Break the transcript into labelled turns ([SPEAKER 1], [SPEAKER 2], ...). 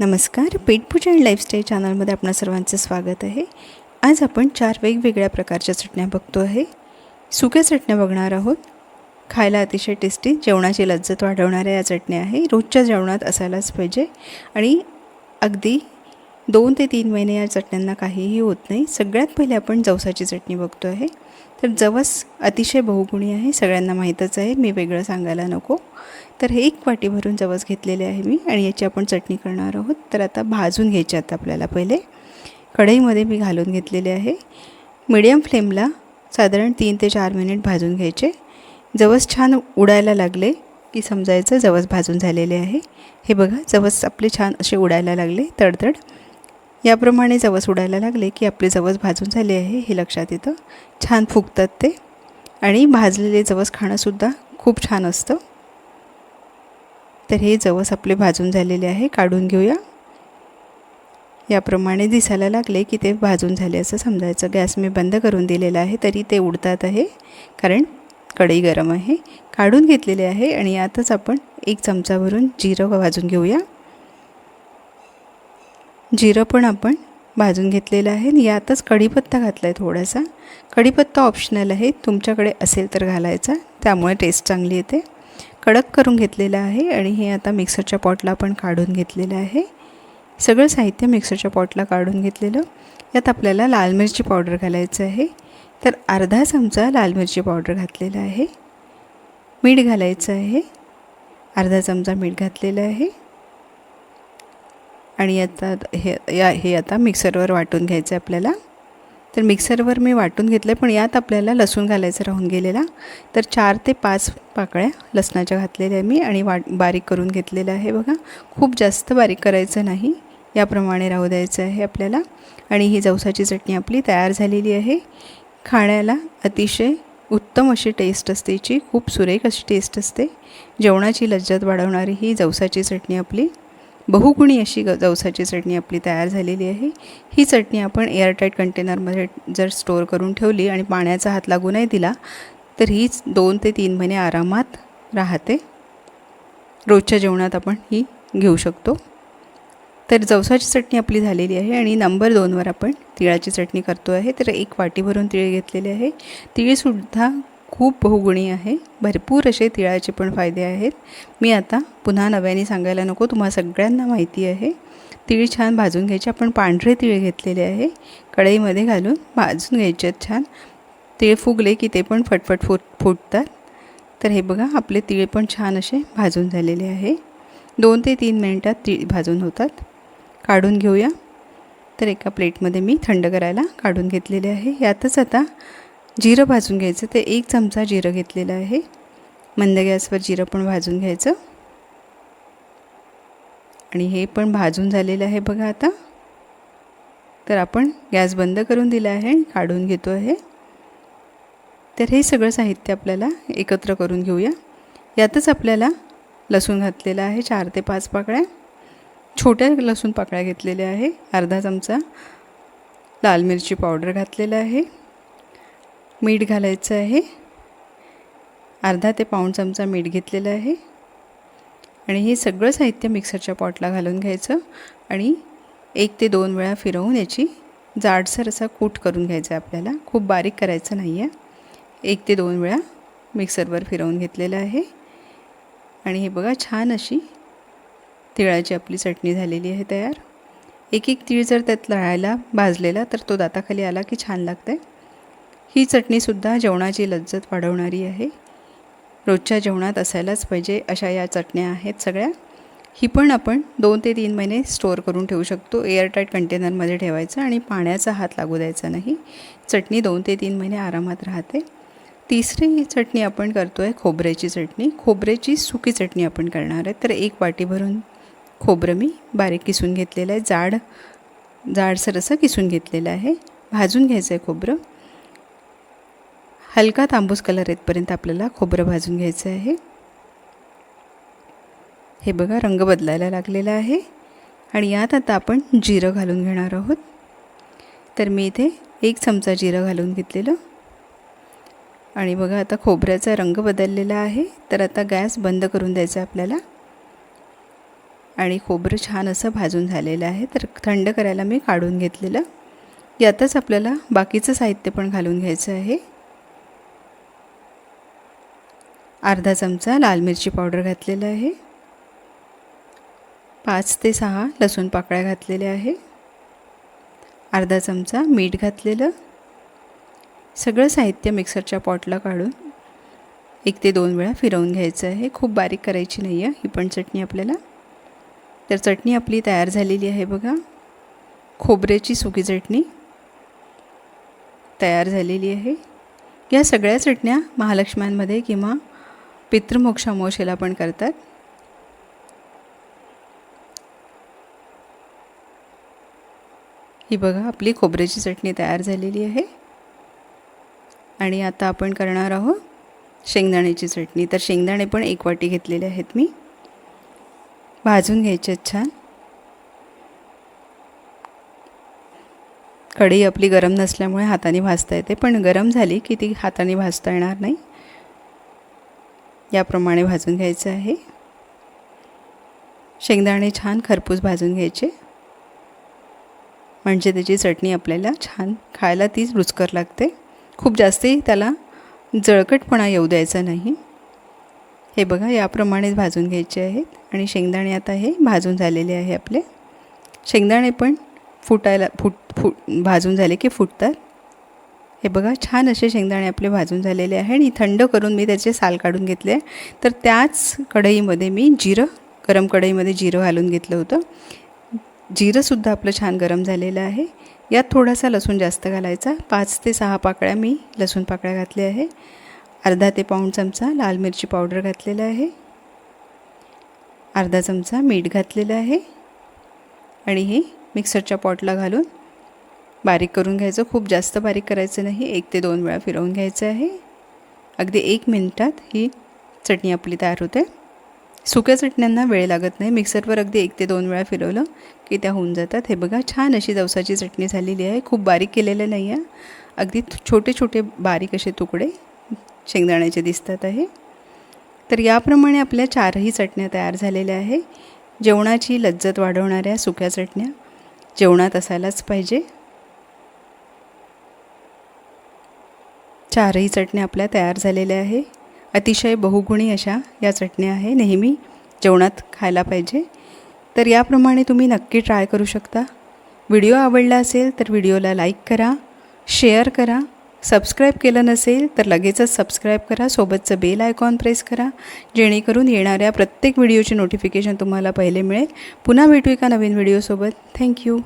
[SPEAKER 1] नमस्कार पेटपूजा and lifestyle चॅनलमध्ये आपणा सर्वांचं स्वागत आहे. आज आपण चार वेगवेगळ्या प्रकारच्या चटण्या बघतो आहे. सुक्या चटण्या बघणार आहोत. खायला अतिशय टेस्टी जेवणाची लज्जत वाढवणाऱ्या या चटण्या आहे. रोजच्या जेवणात असायलाच पाहिजे. आणि अगदी दोन ते तीन महिने या चटण्यांना काहीही होत नाही. सगळ्यात पहिले आपण जवसाची चटणी बघतो आहे. तर जवस अतिशय बहुगुणी आहे. सगळ्यांना माहीतच आहे. मी वेगळं सांगायला नको. तर हे एक वाटी भरून जवस घेतलेले आहे मी आणि याची आपण चटणी करणार आहोत. तर आता भाजून घ्यायचे आता आपल्याला पहिले. कढईमध्ये मी घालून घेतलेले आहे. मीडियम फ्लेमला साधारण तीन ते चार मिनिट भाजून घ्यायचे. जवस छान उडायला लागले की समजायचं जवस भाजून झालेले आहे. हे बघा जवस आपले छान असे उडायला लागले तडतड. याप्रमाणे जवस उडायला लागले की आपले जवस भाजून झाले आहे हे लक्षात येतं. छान फुगतात ते. आणि भाजलेले जवस खाणंसुद्धा खूप छान असतं. तर हे जवस आपले भाजून झालेले आहे काढून घेऊया. याप्रमाणे दिसायला लागले की ते भाजून झाले असं समजायचं. गॅस मी बंद करून दिलेला आहे तरी ते उडतात आहे कारण कढई गरम आहे. काढून घेतलेले आहे आणि यातच आपण एक चमचा भरून जिरं भाजून घेऊया. जिरं पण आपण भाजून घेतलेलं आहे आणि यातच कढीपत्ता घातला आहे थोडासा. कढीपत्ता ऑप्शनल आहे तुमच्याकडे असेल तर घालायचा त्यामुळे टेस्ट चांगली येते. कडक करून घेतलेलं आहे आणि हे आता मिक्सरच्या पॉटला आपण काढून घेतलेलं आहे. सगळं साहित्य मिक्सरच्या पॉटला काढून घेतलेलं. यात आपल्याला लाल मिरची पावडर घालायचं आहे. तर अर्धा चमचा लाल मिरची पावडर घातलेला आहे. मीठ घालायचं आहे. अर्धा चमचा मीठ घातलेलं आहे. आणि आता हे या हे आता मिक्सरवर वाटून घ्यायचं आहे आपल्याला. तर मिक्सरवर मी वाटून घेतलं आहे पण यात आपल्याला लसूण घालायचं राहून गेलेला. तर चार ते पाच पाकळ्या लसणाच्या घातलेल्या आहे मी आणि वाट बारीक करून घेतलेलं आहे बघा. खूप जास्त बारीक करायचं नाही. याप्रमाणे राहू द्यायचं आहे आपल्याला. आणि ही जवसाची चटणी आपली तयार झालेली आहे. खाण्याला अतिशय उत्तम अशी टेस्ट असते हिची. खूप सुरेख अशी टेस्ट असते. जेवणाची लज्जत वाढवणारी ही जवसाची चटणी आपली. बहुगुणी अशी ग जवसाची चटणी आपली तयार झालेली आहे. ही चटणी आपण एअरटाईट कंटेनरमध्ये जर स्टोअर करून ठेवली आणि पाण्याचा हात लागू नाही दिला तर हीच दोन ते तीन महिने आरामात राहते. रोजच्या जेवणात आपण ही घेऊ शकतो. तर जवसाची चटणी आपली झालेली आहे आणि नंबर दोनवर आपण तिळाची चटणी करतो आहे. तर एक वाटी भरून तिळ घेतलेले आहे. तिळसुद्धा खूप बहुगुणी आहे. भरपूर असे तिळाचे पण फायदे आहेत. मी आता पुन्हा नव्याने सांगायला नको तुम्हाला सगळ्यांना माहिती आहे. तिळ छान भाजून घ्यायचे. आपण पांढरे तिळ घेतलेले आहे. कढईमध्ये घालून भाजून घ्यायचे आहेत छान. तिळ फुगले की ते पण फटफट फुट फुटतात. तर हे बघा आपले तिळ पण छान असे भाजून झालेले आहे. दोन ते तीन मिनटात तिळ भाजून होतात. काढून घेऊया. तर एका प्लेटमध्ये मी थंड करायला काढून घेतलेले आहे. यातच आता जिरं भाजून घ्यायचं. ते एक चमचा जिरं घेतलेलं आहे. मंद गॅसवर जिरं पण भाजून घ्यायचं. आणि हे पण भाजून झालेलं आहे बघा आता. तर आपण गॅस बंद करून दिला आहे आणि काढून घेतो आहे. तर हे सगळं साहित्य आपल्याला एकत्र करून घेऊया. यातच आपल्याला लसूण घातलेला आहे चार ते पाच पाकळ्या. छोट्या लसूण पाकळ्या घेतलेल्या आहे अर्धा चमचा. लाल मिरची पावडर घातलेला आहे. मीठ घालायचं आहे. अर्धा ते पाऊण चमचा मीठ घेतलेलं आहे. आणि हे सगळं साहित्य मिक्सरच्या पॉटला घालून घ्यायचं. आणि एक ते दोन वेळा फिरवून याची जाडसर असा कूट करून घ्यायचा आहे आपल्याला. खूप बारीक करायचं नाही आहे. एक ते दोन वेळा मिक्सरवर फिरवून घेतलेलं आहे. आणि हे बघा छान अशी तिळाची आपली चटणी झालेली आहे तयार. एक एक तीळ जर त्यात राहायला भाजलेला तर तो दाताखाली आला की छान लागतं आहे ही चटणीसुद्धा जेवणाची लज्जत वाढवणारी आहे. रोजच्या जेवणात असायलाच पाहिजे अशा या चटण्या आहेत सगळ्या. ही पण आपण दोन ते तीन महिने स्टोअर करून ठेवू शकतो. एअरटाईट कंटेनरमध्ये ठेवायचं आणि पाण्याचा हात लागू द्यायचा नाही. चटणी दोन ते तीन महिने आरामात राहते. तिसरी चटणी आपण करतो आहे खोबऱ्याची चटणी. खोबऱ्याची सुकी चटणी आपण करणार आहे. तर एक वाटी भरून खोबरं मी बारीक किसून घेतलेलं आहे. जाड जाडसर असं किसून घेतलेलं आहे. भाजून घ्यायचं आहे खोबरं. हलका तांबूस कलर येतपर्यंत आपल्याला खोबरं भाजून घ्यायचं आहे. हे बघा रंग बदलायला लागलेला आहे. आणि यात आता आपण जिरं घालून घेणार आहोत. तर मी इथे एक चमचा जिरं घालून घेतलेलं. आणि बघा आता खोबऱ्याचा रंग बदललेला आहे. तर आता गॅस बंद करून द्यायचा आपल्याला. आणि खोबरं छान असं भाजून झालेलं आहे. तर थंड करायला मी काढून घेतलेलं. यातच आपल्याला बाकीचं साहित्य पण घालून घ्यायचं आहे. अर्धा चमचा लाल मिरची पावडर घातलेलं आहे. पाच ते सहा लसूण पाकळ्या घातलेल्या आहे. अर्धा चमचा मीठ घातलेलं. सगळं साहित्य मिक्सरच्या पॉटला काढून एक ते दोन वेळा फिरवून घ्यायचं आहे. खूप बारीक करायची नाही आहे. ही पण चटणी आपल्याला. तर चटणी आपली तयार झालेली आहे बघा. खोबऱ्याची सुकी चटणी तयार झालेली आहे. या सगळ्या चटण्या महालक्ष्म्यांमध्ये किंवा पितृमोक्षामोक्षेला पण करतात. ही बघा आपली खोबऱ्याची चटणी तयार झालेली आहे. आणि आता आपण करणार आहोत शेंगदाण्याची चटणी. तर शेंगदाणे पण एक वाटी घेतलेले आहेत मी. भाजून घ्यायचे आहेत छान. कढई आपली गरम नसल्यामुळे हाताने भाजता येते पण गरम झाली की ती हाताने भाजता येणार नाही. याप्रमाणे भाजून घ्यायचं आहे. शेंगदाणे छान खरपूस भाजून घ्यायचे. म्हणजे त्याची चटणी आपल्याला छान खायला तीच रुचकर लागते. खूप जास्ती त्याला जळकटपणा येऊ द्यायचा नाही. हे बघा याप्रमाणेच भाजून घ्यायचे आहेत आणि शेंगदाणे आता हे भाजून झालेले आहे आपले. शेंगदाणे पण फुटायला फुट फुट भाजून झाले की फुटतात. हे बघा छान असे शेंगदाणे आपले भाजून झालेले आहे आणि थंड करून मी त्याचे साल काढून घेतले तर त्याच कढईमध्ये मी जिरं गरम कढईमध्ये जिरं घालून घेतलं होतं. जिरंसुद्धा आपलं छान गरम झालेलं आहे. यात थोडासा लसूण जास्त घालायचा. पाच ते सहा पाकळ्या मी लसूण पाकळ्या घातल्या आहे. अर्धा ते पाऊण चमचा लाल मिरची पावडर घातलेला आहे. अर्धा चमचा मीठ घातलेलं आहे. आणि हे मिक्सरच्या पॉटला घालून बारीक करून घ्यायचं खूप जास्त बारीक करायचं नाही एक ते दोन वेळा फिरवून घ्यायचं आहे. अगदी एक मिनटात ही चटणी आपली तयार होते. सुक्या चटण्यांना वेळ लागत नाही. मिक्सरवर अगदी एक ते दोन वेळा फिरवलं की त्या होऊन जातात. हे बघा छान अशी जवसाची चटणी झालेली आहे. खूप बारीक केलेलं नाही आहे. अगदी छोटे छोटे बारीक असे तुकडे शेंगदाण्याचे दिसतात आहे. तर याप्रमाणे आपल्या चारही चटण्या तयार झालेल्या आहे. जेवणाची लज्जत वाढवणाऱ्या सुक्या चटण्या जेवणात असायलाच पाहिजे. चारही चटण्या आपल्या तयार झालेल्या आहे. अतिशय बहुगुणी अशा या चटण्या आहे. नेहमी जेवणात खायला पाहिजे. तर याप्रमाणे तुम्ही नक्की ट्राय करू शकता. व्हिडिओ आवडला असेल तर व्हिडिओला लाईक करा शेअर करा. सबस्क्राईब केलं नसेल तर लगेचच सबस्क्राईब करा. सोबतचं बेल आयकॉन प्रेस करा. जेणेकरून येणाऱ्या प्रत्येक व्हिडिओची नोटिफिकेशन तुम्हाला पहिले मिळेल. पुन्हा भेटू एका नवीन व्हिडिओसोबत. थँक्यू